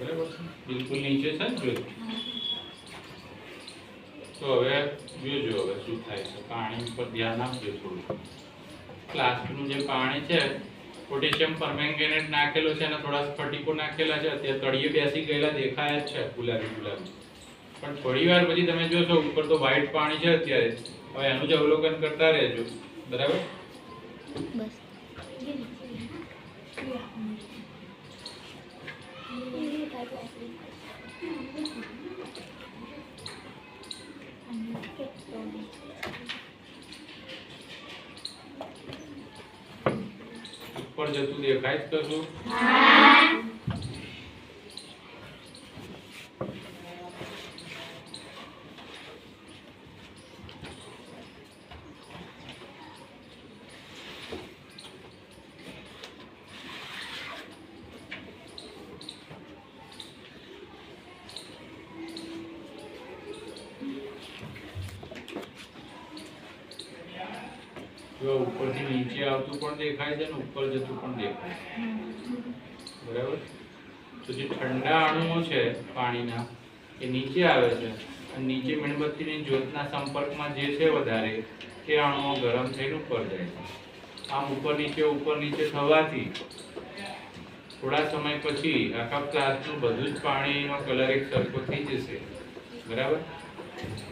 બિલકુલ નીચે છે જો તો હવે જોજો હવે શું થાય છે. પાણી ઉપર ધ્યાન આપજો થોડું. ફ્લાસ્કનું જે પાણી છે પોટેશિયમ પરમેંગેનેટ નાખેલો છે અને થોડા સ્ફટિકો નાખેલા છે. અત્યારે તળિયે બેસી ગયેલા દેખાય જ છે ગુલાબી ગુલાબી. પણ થોડી વાર પછી તમે જોશો, ઉપર તો વ્હાઈટ પાણી છે અત્યારે. હવે એનું જ અવલોકન કરતા રહેજો. બરાબર? બસ. ઉપર જતું દેખાય જ કશું જો ઉપરથી નીચે આવતું પણ દેખાય છે ને ઉપર જતું પણ દેખાય બરાબર? તો જે ઠંડા અણુઓ છે પાણીના એ નીચે આવે છે. અને નીચે મીણબત્તીની જ્યોતના સંપર્કમાં જે છે વધારે તે અણુઓ ગરમ થઈને ઉપર જાય છે. આમ ઉપર નીચે ઉપર નીચે થવાથી થોડા સમય પછી આખા ક્લાસનું બધું જ પાણીનો કલર એક સરખો થઈ જશે. બરાબર?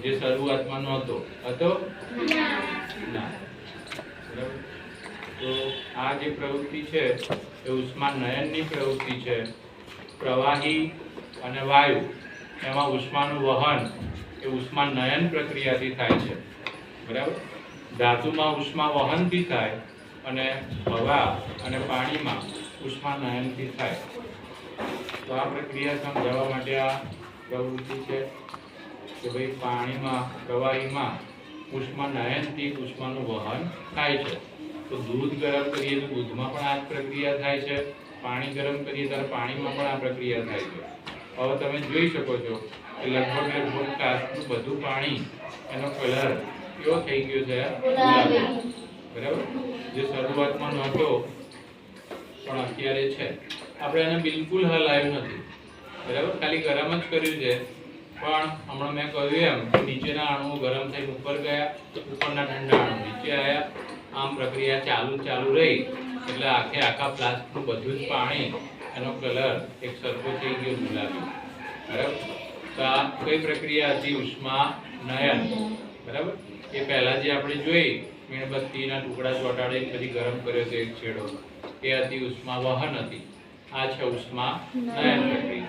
જે શરૂઆતમાં નહોતો. હતો? ના. આ જે પ્રવૃત્તિ છે, એ ઉષ્મા નયનની પ્રવૃત્તિ છે. પ્રવાહી અને વાયુ, એમાં ઉષ્માનું વહન એ ઉષ્મા નયન પ્રક્રિયાથી થાય છે. બરાબર? ધાતુમાં ઉષ્મા વહનથી થાય અને હવા અને પાણીમાં ઉષ્મા નયનથી થાય. તો આ પ્રક્રિયા સમજાવવા માટે આ પ્રવૃત્તિ છે કે ભાઈ પાણીમાં, પ્રવાહીમાં ઉષ્મા નયનથી ઉષ્માનું વહન થાય છે. તો દૂધ ગરમ કરીએ તો દૂધમાં પણ આ પ્રક્રિયા થાય છે. પાણી ગરમ કરીએ ત્યારે પાણીમાં પણ આ પ્રક્રિયા થાય છે. હવે તમે જોઈ શકો છો કે લગભગ લગભગ કાચનું બધું પાણી એનો કલર કેવો થઈ ગયો છે? બરાબર? જે શરૂઆતમાં નહોતો, પણ અત્યારે છે. આપણે એને બિલકુલ હલાવ્યું નથી. બરાબર? ખાલી ગરમ જ કર્યું છે. પણ હમણાં મેં કહ્યું એમ નીચેના અણુઓ ગરમ થઈને ઉપર ગયા, ઉપરના ઠંડા અણુ નીચે આવ્યા. આમ પ્રક્રિયા ચાલુ ચાલુ રહી, એટલે આખે આખા પ્લાસ્ટિકનું બધું જ પાણી એનો કલર એક સરખો થઈ ગયો ગુલાબી. બરાબર? તો આ કઈ પ્રક્રિયા હતી? ઉષ્મા, નયન. બરાબર? એ પહેલાં જે આપણે જોઈ, મીણબત્તીના ટુકડા ચોંટાડી પછી ગરમ કર્યો તો એક છેડો. એ હતી ઉષ્મા વહન હતી. આ છે ઉષ્મા નયન પ્રક્રિયા.